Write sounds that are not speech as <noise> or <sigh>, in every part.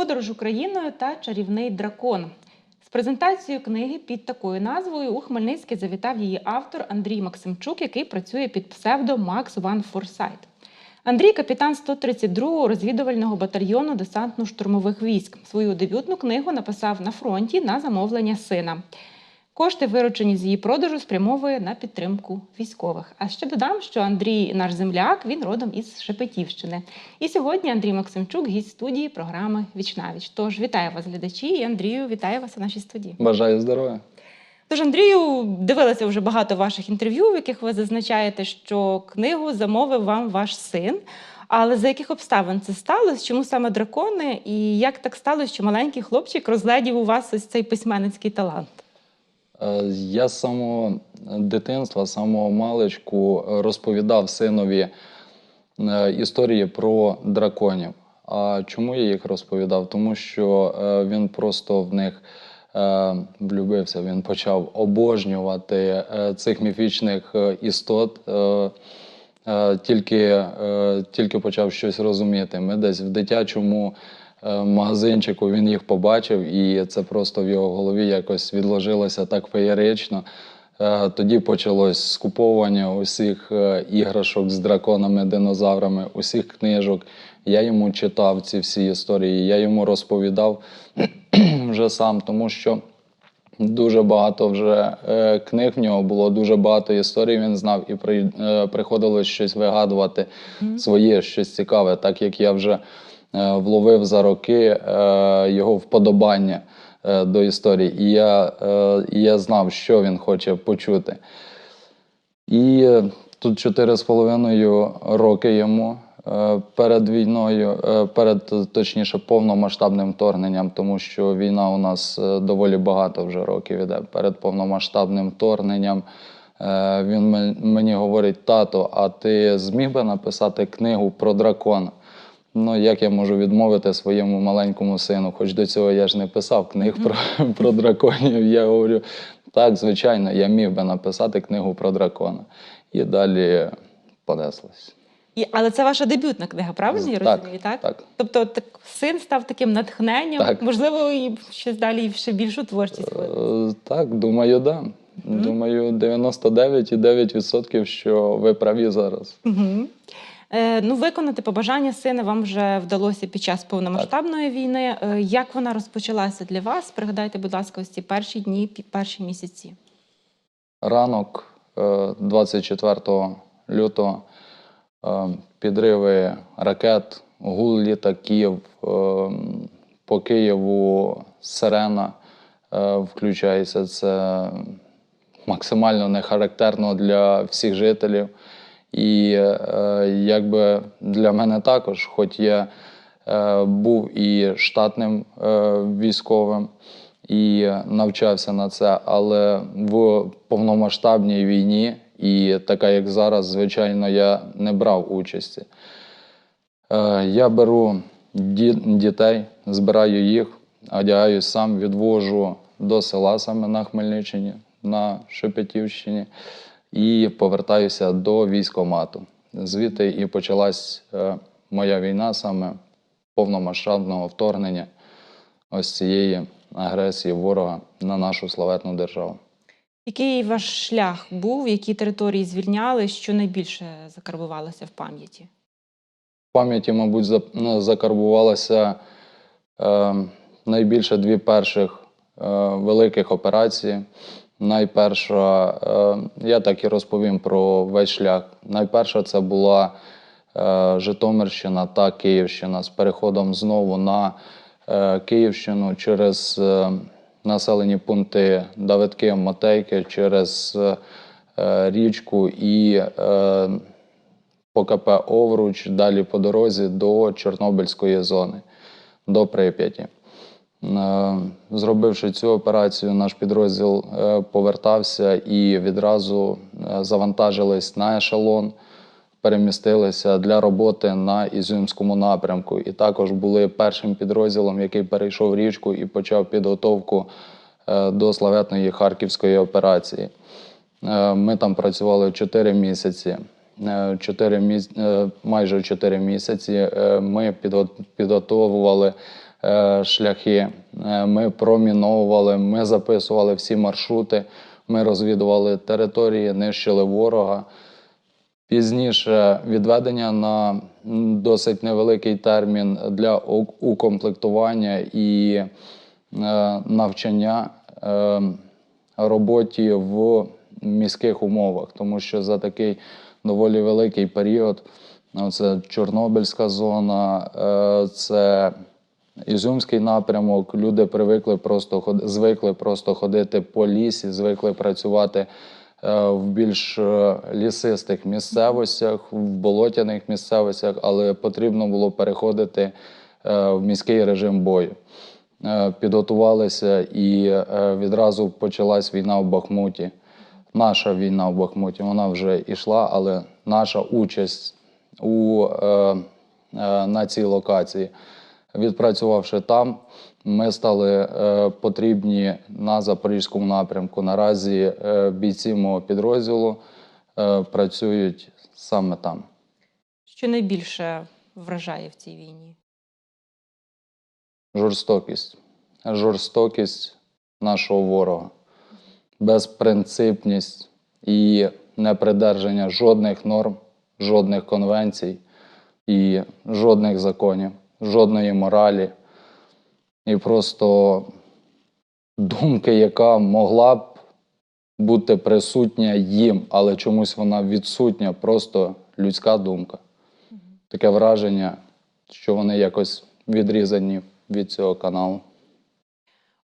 Подорож Україною та чарівний дракон. З презентацією книги під такою назвою у Хмельницький завітав її автор Андрій Максимчук, який працює під псевдо Макс Ван Форсайт. Андрій капітан 132-го розвідувального батальйону десантно-штурмових військ. Свою дебютну книгу написав на фронті на замовлення сина. Кошти, виручені з її продажу, спрямовує на підтримку військових. А ще додам, що Андрій наш земляк, він родом із Шепетівщини. І сьогодні Андрій Максимчук, гість студії програми Вічнавіч. Тож вітаю вас, глядачі, і Андрію, вітаю вас у нашій студії. Бажаю здоров'я. Тож, Андрію, дивилася вже багато ваших інтерв'ю, в яких ви зазначаєте, що книгу замовив вам ваш син. Але за яких обставин це сталося? Чому саме дракони? І як так сталося, що маленький хлопчик розглядів у вас ось цей письменницький талант? Е, Я з самого дитинства, з самого маличку розповідав синові е, історії про драконів. А чому я їх розповідав? Тому що е, він просто в них влюбився, він почав обожнювати цих міфічних істот. Тільки, тільки почав щось розуміти. Ми десь в дитячому магазинчику він їх побачив, і це просто в його голові якось відложилося так феєрично. Е, Тоді почалось скуповування усіх е, іграшок з драконами, динозаврами, усіх книжок. Я йому читав ці всі історії, я йому розповідав <clears throat> вже сам, тому що Дуже багато вже е, книг в нього було, дуже багато історій він знав, і при, е, приходилось щось вигадувати своє, щось цікаве, так як я вже е, вловив за роки е, його вподобання е, до історії. І я, е, я знав, що він хоче почути. І е, тут чотири з половиною роки йому е, перед війною, е, перед е, точніше повномасштабним вторгненням, тому що війна у нас е, доволі багато вже років іде. Перед повномасштабним вторгненням е, він мені говорить: тато, а ти зміг би написати книгу про дракона? Ну, як я можу відмовити своєму маленькому сину? Хоч до цього я ж не писав книг про, про драконів. Я говорю, так, звичайно, я міг би написати книгу про дракона. І далі понеслось. І, але це ваша дебютна книга, правильно я Так, розумію? Так? так. Тобто так, син став таким натхненням, Так. можливо, і щось далі ще більшу творчість. Е, Так, думаю, да. Думаю, 99,9%, що ви праві зараз. Угу. Е, ну, виконати побажання сина вам вже вдалося під час повномасштабної війни. Е, як вона розпочалася для вас? Пригадайте, будь ласка, ось ці перші дні, перші місяці. Ранок е, 24 лютого е, підриви ракет, гул літаків, по Києву сирена включається. Це максимально не характерно для всіх жителів. І е, якби для мене також, хоч я е, був і штатним е, військовим, і навчався на це, але в повномасштабній війні, і така як зараз, звичайно, я не брав участі. Е, Я беру ді- дітей, збираю їх, одягаюсь сам, відвожу до села саме на Хмельниччині, на Шепетівщині, і повертаюся до військомату. Звідти і почалась е, моя війна саме повномасштабного вторгнення ось цієї агресії ворога на нашу славетну державу. Який ваш шлях був, які території звільняли, що найбільше закарбувалося в пам'яті? В пам'яті, мабуть, ну, закарбувалося е, найбільше дві перших е, великих операції. Найперша, е, я так і розповім про весь шлях. Найперша це була е, Житомирщина та Київщина з переходом знову на е, Київщину через населені пункти Давидки, Матейки, через річку і е, по КП Овруч, далі по дорозі до Чорнобильської зони, до Прип'яті. Е, Зробивши цю операцію, наш підрозділ е, повертався і відразу е, завантажились на ешелон, перемістилися для роботи на Ізюмському напрямку. І також були першим підрозділом, який перейшов річку і почав підготовку до славетної харківської операції. Ми там працювали 4 місяці. Е, Чотири міс... майже 4 місяці ми підготовували шляхи. Е, Ми проміновували, ми записували всі маршрути, ми розвідували території, нищили ворога. Пізніше відведення на досить невеликий термін для укомплектування і е, навчання е, роботі в міських умовах, тому що за такий доволі великий період ну, це Чорнобильська зона, е, це Ізюмський напрямок. Люди привикли просто звикли просто ходити по лісі, звикли працювати е, в більш е, лісистих місцевостях, в болотяних місцевостях, але потрібно було переходити е, в міський режим бою. Підготувалися і відразу почалась війна в Бахмуті. Наша війна в Бахмуті, вона вже йшла, але наша участь у, на цій локації. Відпрацювавши там, ми стали е, потрібні на запорізькому напрямку. Наразі е, бійці мого підрозділу е, працюють саме там. Що найбільше вражає в цій війні? Жорстокість. Жорстокість нашого ворога, безпринципність і непридержання жодних норм, жодних конвенцій і жодних законів, жодної моралі. І просто думки, яка могла б бути присутня їм, але чомусь вона відсутня, просто людська думка. Таке враження, що вони якось відрізані від цього каналу.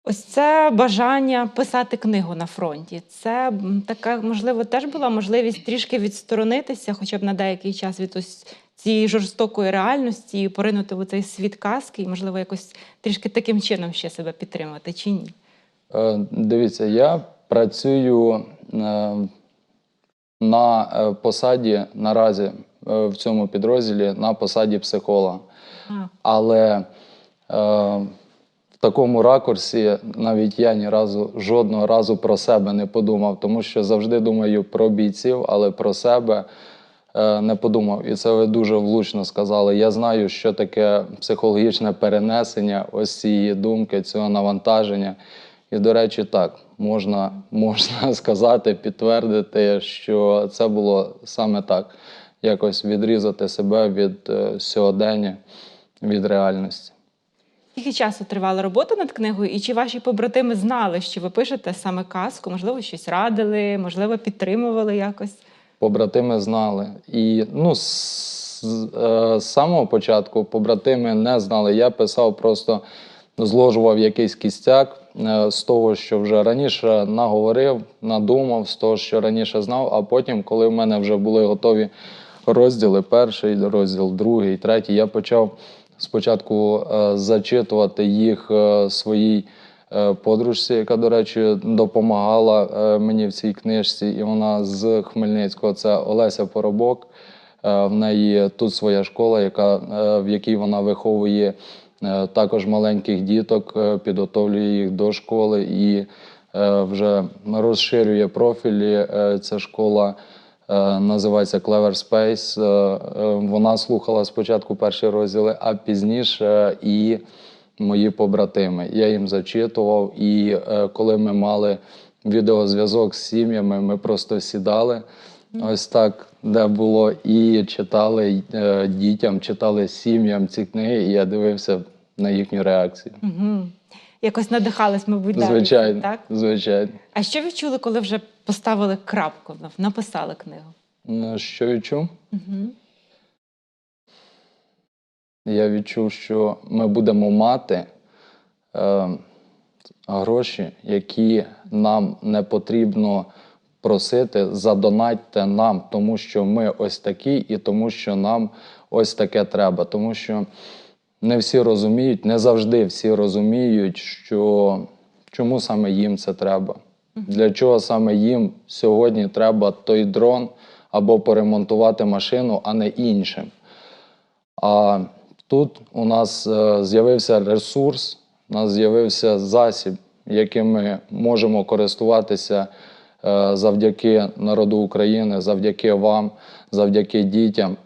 Ось це бажання писати книгу на фронті. Це така, можливо, теж була можливість трішки відсторонитися, хоча б на деякий час від ось цієї жорстокої реальності і поринути в цей світ казки, і, можливо, якось трішки таким чином ще себе підтримати, чи ні? Е, Дивіться, я працюю е, на е, посаді наразі е, в цьому підрозділі на посаді психолога. А, Але е, в такому ракурсі навіть я ні разу жодного разу про себе не подумав, тому що завжди думаю про бійців, але про себе не подумав. І це ви дуже влучно сказали. Я знаю, що таке психологічне перенесення ось цієї думки, цього навантаження. І, до речі, так, можна, <laughs> можна сказати, підтвердити, що це було саме так. Якось відрізати себе від е, сьогодення, від реальності. Скільки часу тривала робота над книгою, і чи ваші побратими знали, що ви пишете саме казку? Можливо, щось радили, можливо, підтримували якось? Побратими знали. І ну, з, з, е, з самого початку побратими не знали. Я писав просто зложував якийсь кістяк е, з того, що вже раніше наговорив, надумав, з того, що раніше знав. А потім, коли в мене вже були готові розділи, перший розділ, другий, третій, я почав спочатку е, зачитувати їх своїй подружці, яка, до речі, допомагала е, мені в цій книжці, і вона з Хмельницького. Це Олеся Поробок. Е, В неї тут своя школа, яка, е, в якій вона виховує е, також маленьких діток, е, підготовлює їх до школи і е, вже розширює профілі. Е, Ця школа е, називається Clever Space. Е, е, Вона слухала спочатку перші розділи, а пізніше і мої побратими. Я їм зачитував, і е, коли ми мали відеозв'язок з сім'ями, ми просто сідали. Ось так, де було і читали е, дітям, читали сім'ям ці книги, і я дивився на їхню реакцію. Угу. Якось надихались, мабуть, далі, Звичайно, так? звичайно. А що відчули, коли вже поставили крапку, написали книгу? Ну, Що відчув? Угу. Я відчув, що ми будемо мати е, гроші, які нам не потрібно просити, задонатьте нам, тому що ми ось такі, і тому що нам ось таке треба. Тому що не всі розуміють, не завжди всі розуміють, що чому саме їм це треба. Для чого саме їм сьогодні треба той дрон або поремонтувати машину, а не іншим. А тут у нас е, з'явився ресурс, у нас з'явився засіб, яким ми можемо користуватися е, завдяки народу України, завдяки вам, завдяки дітям,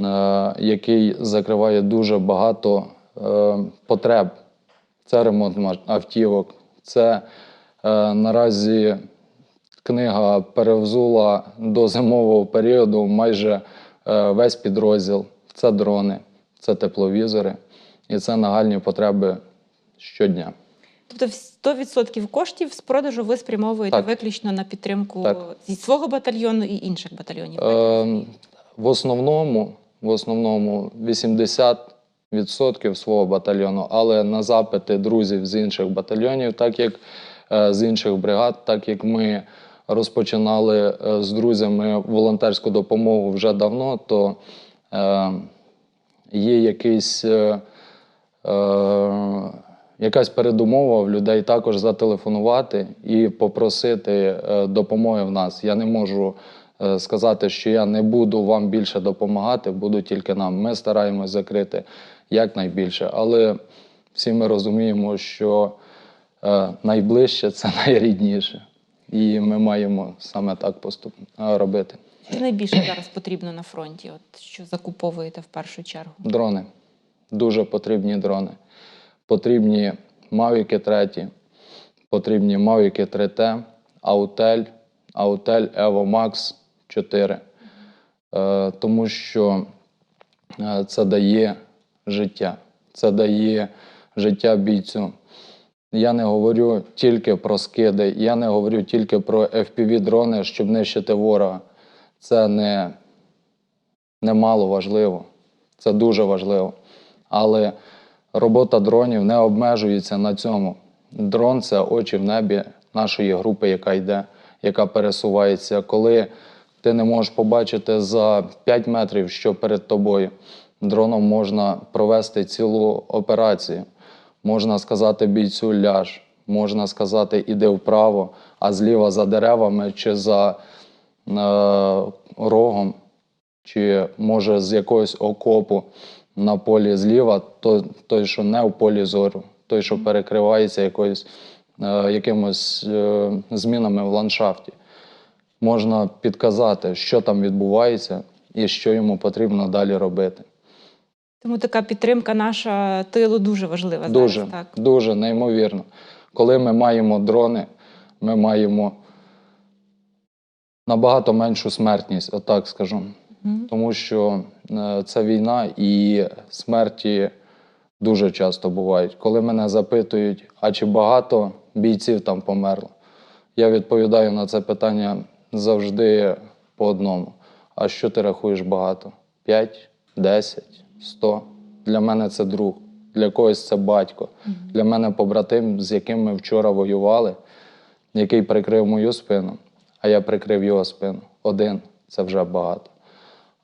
е, який закриває дуже багато потреб. Це ремонт автівок, це наразі книга перевзула до зимового періоду майже весь підрозділ. Це дрони, це тепловізори і це нагальні потреби щодня. Тобто 100% коштів з продажу ви спрямовуєте Так. виключно на підтримку Так. зі свого батальйону і інших батальйонів. Е, в основному, в основному 80% свого батальйону, але на запити друзів з інших батальйонів, так як е, з інших бригад, так як ми розпочинали е, з друзями волонтерську допомогу вже давно, то е, є якийсь. Е, е, Якась передумова в людей також зателефонувати і попросити е, допомоги в нас. Я не можу сказати, що я не буду вам більше допомагати, буду тільки нам. Ми стараємось закрити якнайбільше, але всі ми розуміємо, що найближче це <laughs> найрідніше. І ми маємо саме так поступ... робити. Найбільше зараз потрібно на фронті? От що закуповуєте в першу чергу? Дрони. Дуже потрібні дрони. Потрібні Mavic 3, потрібні Mavic 3T, Autel, Autel Evo Max 4. Е, тому що е, це дає життя. Це дає життя бійцю. Я не говорю тільки про скиди, я не говорю тільки про FPV-дрони, щоб нищити ворога. Це не, не мало важливо. Це дуже важливо. Але робота дронів не обмежується на цьому. Дрон це очі в небі нашої групи, яка йде, яка пересувається. Коли ти не можеш побачити за 5 метрів, що перед тобою, дроном можна провести цілу операцію. Можна сказати бійцю ляж, можна сказати іди вправо, а зліва за деревами чи за рогом чи може з якогось окопу на полі зліва, то, той, що не в полі зору, той, що перекривається якоюсь, е, якимось е, змінами в ландшафті. Можна підказати, що там відбувається і що йому потрібно далі робити. Тому така підтримка наша тилу дуже важлива Дуже, зараз. Так. дуже неймовірно. Коли ми маємо дрони, ми маємо набагато меншу смертність, отак скажу. Мгм. Тому що е, це війна і смерті дуже часто бувають. Коли мене запитують, а чи багато бійців там померло, я відповідаю на це питання завжди по одному. А що ти рахуєш багато? 5, 10, 100? Для мене це друг, для когось це батько. Для мене побратим, з яким ми вчора воювали, який прикрив мою спину, а я прикрив його спину. Один це вже багато.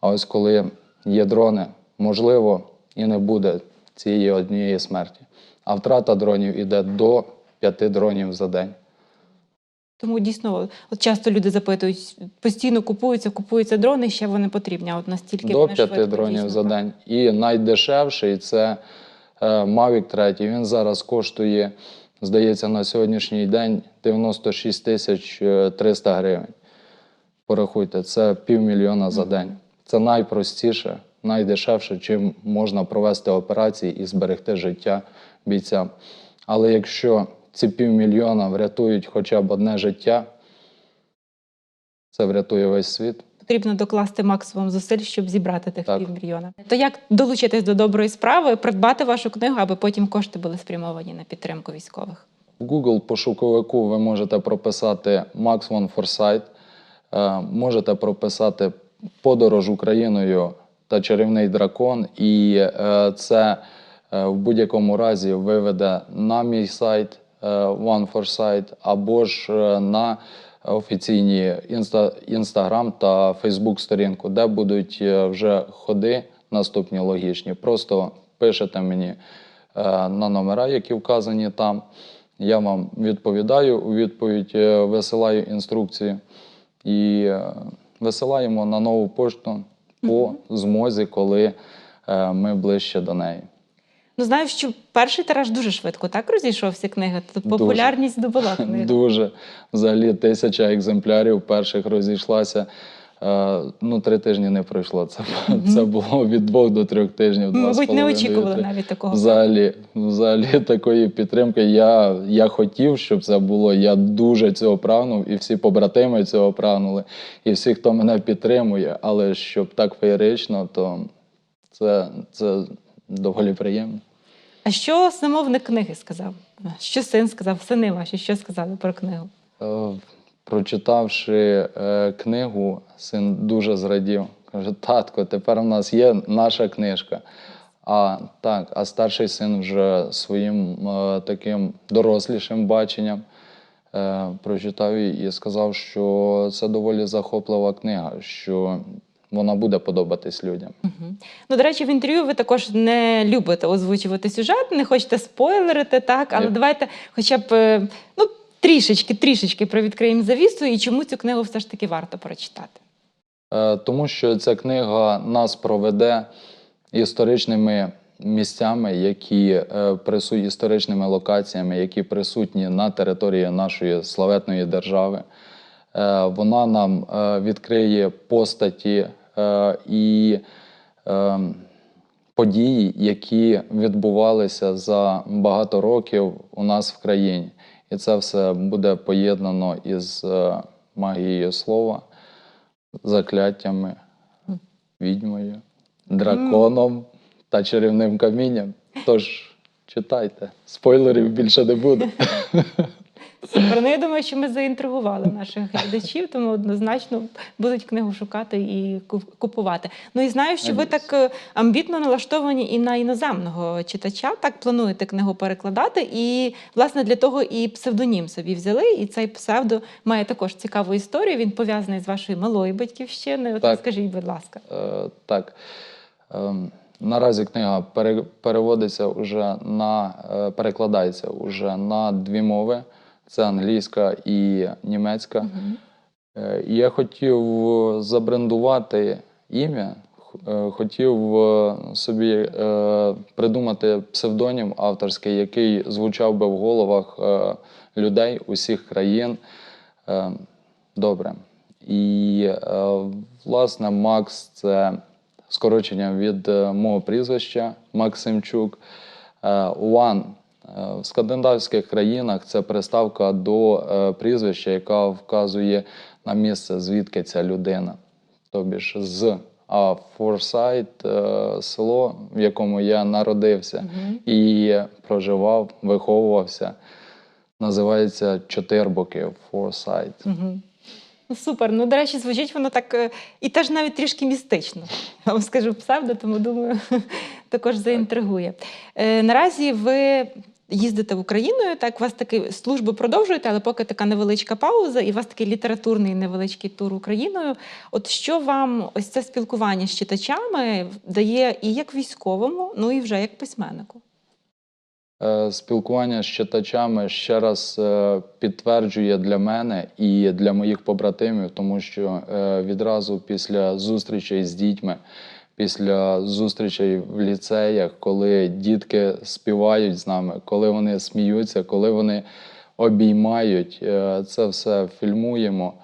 А ось коли є дрони, можливо, і не буде цієї однієї смерті. А втрата дронів іде до п'яти дронів за день. Тому дійсно, от часто люди запитують, постійно купуються, купуються дрони, ще вони потрібні. А от настільки до вони п'яти швидко, дронів дійсно, за так. день. І найдешевший це е, Mavic 3. Він зараз коштує, здається, на сьогоднішній день 96 тисяч е, 300 гривень. Порахуйте, це півмільйона за день. Це найпростіше, найдешевше, чим можна провести операції і зберегти життя бійцям. Але якщо ці півмільйона врятують хоча б одне життя, це врятує весь світ. Потрібно докласти максимум зусиль, щоб зібрати тих Так. півмільйона. То як долучитись до доброї справи, придбати вашу книгу, аби потім кошти були спрямовані на підтримку військових? В Google пошуковику ви можете прописати Max One Foresight, е, можете прописати Подорож Україною та чарівний дракон, і е, це е, в будь-якому разі виведе на мій сайт One Foresight або ж на офіційні інста, Instagram та Facebook сторінку, де будуть е, вже ходи наступні логічні. Просто пишете мені е, на номера, які вказані там. Я вам відповідаю, у відповідь е, висилаю інструкції і висилаємо на нову пошту по змозі, коли ми ближче до неї. Ну знаю, що перший тираж дуже швидко так розійшовся книга. Тобто Дуже. популярність здобула книга. <laughs> Дуже взагалі тисяча екземплярів перших розійшлася. Е, ну, три тижні не пройшло. Це, це було від двох до трьох тижнів. два Мабуть, не очікували навіть такого. Взагалі, взагалі <laughs> такої підтримки. Я, я хотів, щоб це було. Я дуже цього прагнув, і всі побратими цього прагнули, і всі, хто мене підтримує. Але щоб так феєрично, то це, це доволі приємно. А що замовник книги сказав? Що син сказав? Сини ваші, що сказали про книгу? Е, Прочитавши е, книгу, син дуже зрадів. Каже: татко, тепер у нас є наша книжка. А так, а старший син вже своїм е, таким дорослішим баченням е, прочитав і і сказав, що це доволі захоплива книга, що вона буде подобатись людям. Мгм. Ну, до речі, в інтерв'ю ви також не любите озвучувати сюжет, не хочете спойлерити, так? Але Ні. давайте хоча б е, ну, трішечки, трішечки привідкриємо завісу і чому цю книгу все ж таки варто прочитати. Е, Тому що ця книга нас проведе історичними місцями, які е, присутні історичними локаціями, які присутні на території нашої славетної держави. Е, Вона нам е, відкриє постаті і е, події, які відбувалися за багато років у нас в країні. І це все буде поєднано із е, магією слова, закляттями, відьмою, драконом та чарівним камінням. Тож читайте, спойлерів більше не буде. <laughs> Супер. Ну, я думаю, що ми заінтригували наших глядачів, тому однозначно будуть книгу шукати і купувати. Ну і знаю, що ви так е, амбітно налаштовані і на іноземного читача. Так плануєте книгу перекладати. І власне для того і псевдонім собі взяли. І цей псевдо має також цікаву історію. Він пов'язаний з вашою малою батьківщиною. От Так. скажіть, будь ласка. Е, так. Ем, наразі книга переводиться уже на е, перекладається уже на дві мови: це англійська і німецька. І я хотів забрендувати ім'я, е, хотів е, собі придумати псевдонім авторський, який звучав би в головах людей усіх країн. Добре. І, власне, Макс це скорочення від мого прізвища Максимчук. One в скандинавських країнах це приставка до е, прізвища, яка вказує на місце, звідки ця людина. Тобі ж з. А Форсайт е, село, в якому я народився і проживав, виховувався, називається Чотирбоки Форсайт. Ну, супер. Ну, до речі, звучить воно так е, і теж навіть трішки містично. Я вам скажу псевдо, тому думаю, <laughs> також заінтригує. Е, наразі ви їздите в Україною, так, у вас таки службу продовжуєте, але поки така невеличка пауза, і у вас такий літературний невеличкий тур Україною. От що вам ось це спілкування з читачами дає і як військовому, ну і вже як письменнику? Е, Спілкування з читачами ще раз е, підтверджує для мене і для моїх побратимів, тому що е, відразу після зустрічей з дітьми, після зустрічей в ліцеях, коли дітки співають з нами, коли вони сміються, коли вони обіймають, е, це все фільмуємо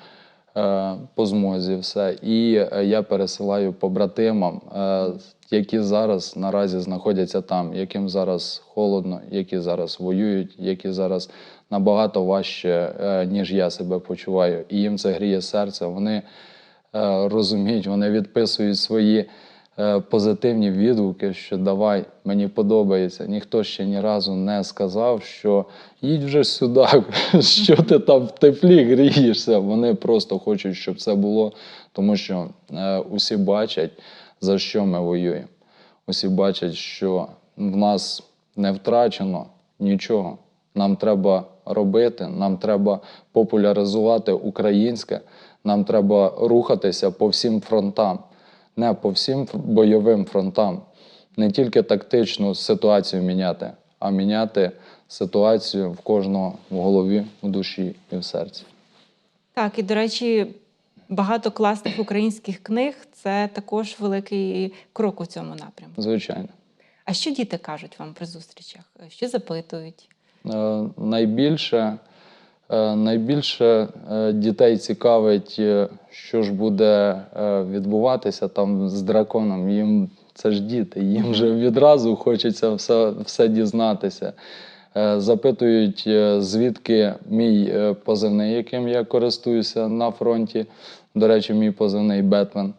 е, по змозі все. І е, я пересилаю побратимам, які зараз наразі знаходяться там, яким зараз холодно, які зараз воюють, які зараз набагато важче, ніж я себе почуваю. І їм це гріє серце. Вони розуміють, вони відписують свої позитивні відгуки, що давай, мені подобається. Ніхто ще ні разу не сказав, що їдь вже сюди, <laughs> що ти там в теплі грієшся. Вони просто хочуть, щоб це було, тому що е, усі бачать, за що ми воюємо. Усі бачать, що в нас не втрачено нічого. Нам треба робити, нам треба популяризувати українське, нам треба рухатися по всім фронтам, не по всім бойовим фронтам, не тільки тактичну ситуацію міняти, а міняти ситуацію в кожного в голові, в душі і в серці. Так, і до речі, багато класних українських книг це також великий крок у цьому напрямку. Звичайно. А що діти кажуть вам при зустрічах? Що запитують? Е, найбільше Найбільше е, дітей цікавить, е, що ж буде е, відбуватися там з драконом. Їм це ж діти, їм вже відразу хочеться все, все дізнатися. Е, Запитують, е, звідки мій е, позивний, яким я користуюся на фронті. До речі, мій позивний Бетмен.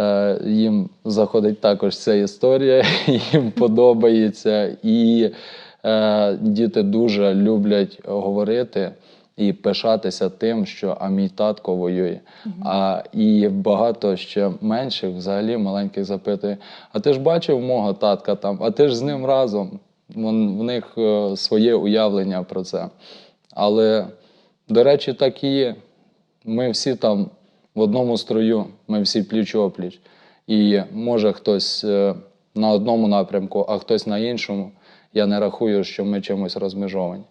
Е, Їм заходить також ця історія, <laughs> їм подобається. І е, діти дуже люблять говорити і пишатися тим, що а мій татко воює. А і багато ще менших, взагалі маленьких запитує: а ти ж бачив мого татка там, а ти ж з ним разом. Вон, в них е, своє уявлення про це. Але, до речі, так і є. Ми всі там в одному строю, ми всі пліч опліч. І може хтось е, на одному напрямку, а хтось на іншому. Я не рахую, що ми чимось розмежовані.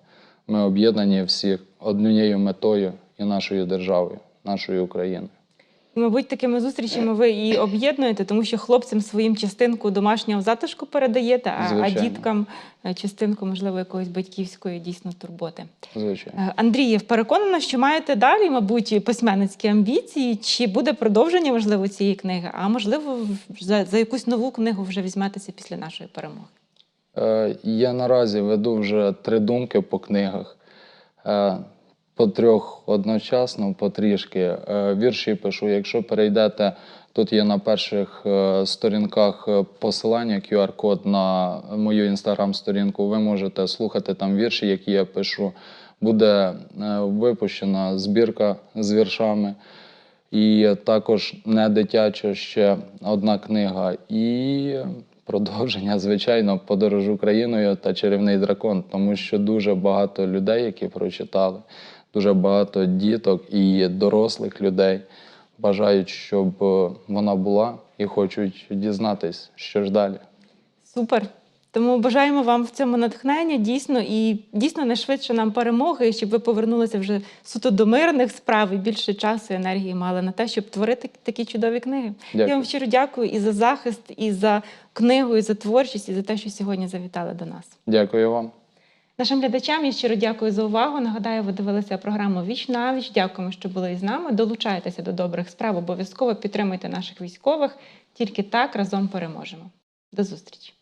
Ми об'єднані всі однією метою і нашою державою, нашою Україною. Мабуть, такими зустрічами ви і об'єднуєте, тому що хлопцям своїм частинку домашнього затишку передаєте, а, а діткам е, частинку, можливо, якоїсь батьківської дійсно турботи. Звичайно. Е, Андрієв, переконана, що маєте далі, мабуть, письменницькі амбіції. Чи буде продовження можливо цієї книги? А можливо, за, за якусь нову книгу вже візьметеся після нашої перемоги? Е, Я наразі веду вже три думки по книгах. Е, По трьох одночасно, потрішки. Е, Вірші пишу. Якщо перейдете, тут є на перших е, сторінках е, посилання, QR-код на мою інстаграм-сторінку. Ви можете слухати там вірші, які я пишу. Буде випущена збірка з віршами. І також не дитяча ще одна книга. І продовження, звичайно, подорож Україною та чарівний дракон, тому що дуже багато людей, які прочитали, дуже багато діток і дорослих людей бажають, щоб е, вона була і хочуть дізнатись, що ж далі. Супер. Тому бажаємо вам в цьому натхнення дійсно і дійсно найшвидше нам перемоги, і щоб ви повернулися вже суто до мирних справ і більше часу і енергії мали на те, щоб творити такі чудові книги. Дякую. Я вам щиро дякую і за захист, і за книгу, і за творчість, і за те, що сьогодні завітали до нас. Дякую вам. Нашим глядачам я щиро дякую за увагу. Нагадаю, ви дивилися програму Віч на віч. Дякуємо, що були із нами. Долучайтеся до добрих справ. Обов'язково підтримуйте наших військових. Тільки так разом переможемо. До зустрічі!